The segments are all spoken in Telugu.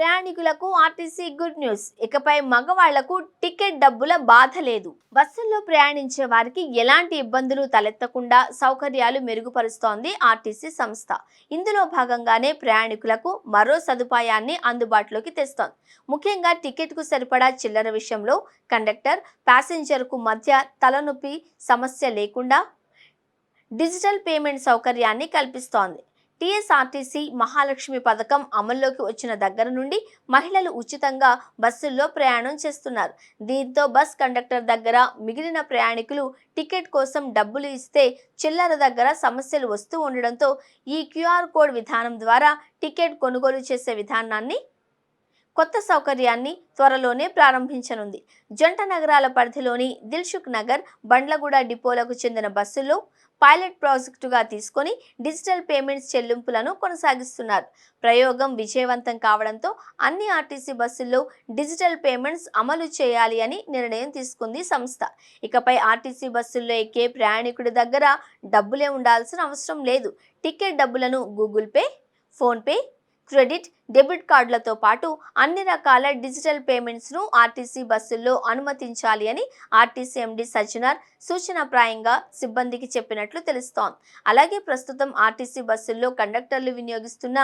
ప్రయాణికులకు ఆర్టీసీ గుడ్ న్యూస్. ఇకపై మగవాళ్ళకు టికెట్ డబ్బుల బాధ లేదు. బస్సుల్లో ప్రయాణించే వారికి ఎలాంటి ఇబ్బందులు తలెత్తకుండా సౌకర్యాలు మెరుగుపరుస్తోంది ఆర్టీసీ సంస్థ. ఇందులో భాగంగానే ప్రయాణికులకు మరో సదుపాయాన్ని అందుబాటులోకి తెస్తోంది. ముఖ్యంగా టికెట్కు సరిపడా చిల్లర విషయంలో కండక్టర్ ప్యాసింజర్కు మధ్య తలనొప్పి సమస్య లేకుండా డిజిటల్ పేమెంట్ సౌకర్యాన్ని కల్పిస్తోంది. టీఎస్ఆర్టీసీ మహాలక్ష్మి పథకం అమల్లోకి వచ్చిన దగ్గర నుండి మహిళలు ఉచితంగా బస్సుల్లో ప్రయాణం చేస్తున్నారు. దీంతో బస్ కండక్టర్ దగ్గర మిగిలిన ప్రయాణికులు టికెట్ కోసం డబ్బులు ఇస్తే చిల్లర దగ్గర సమస్యలు వస్తూ ఉండడంతో ఈ క్యూఆర్ కోడ్ విధానం ద్వారా టికెట్ కొనుగోలు చేసే విధానాన్ని కొత్త సౌకర్యాన్ని త్వరలోనే ప్రారంభించనుంది. జంట నగరాల పరిధిలోని దిల్సుఖ్ నగర్ బండ్లగూడ డిపోలకు చెందిన బస్సుల్లో పైలట్ ప్రాజెక్టుగా తీసుకొని డిజిటల్ పేమెంట్స్ చెల్లింపులను కొనసాగిస్తున్నారు. ప్రయోగం విజయవంతం కావడంతో అన్ని ఆర్టీసీ బస్సుల్లో డిజిటల్ పేమెంట్స్ అమలు చేయాలి అని నిర్ణయం తీసుకుంది సంస్థ. ఇకపై ఆర్టీసీ బస్సుల్లో ఎక్కే ప్రయాణికుడి దగ్గర డబ్బులే ఉండాల్సిన అవసరం లేదు. టికెట్ డబ్బులను Google Pay PhonePe credit debit కార్డులతో పాటు అన్ని రకాల డిజిటల్ పేమెంట్స్ను ఆర్టీసీ బస్సుల్లో అనుమతించాలి అని ఆర్టీసీ ఎండి సజ్జనార్ సూచనప్రాయంగా సిబ్బందికి చెప్పినట్లు తెలుస్తోంది. అలాగే ప్రస్తుతం ఆర్టీసీ బస్సుల్లో కండక్టర్లు వినియోగిస్తున్న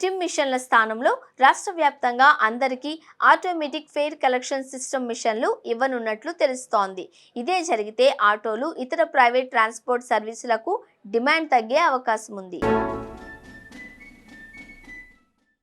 టిమ్ మిషన్ల స్థానంలో రాష్ట్ర వ్యాప్తంగా అందరికీ ఆటోమేటిక్ ఫెయిర్ కలెక్షన్ సిస్టమ్ మిషన్లు ఇవ్వనున్నట్లు తెలుస్తోంది. ఇదే జరిగితే ఆటోలు ఇతర ప్రైవేట్ ట్రాన్స్పోర్ట్ సర్వీసులకు డిమాండ్ తగ్గే అవకాశం ఉంది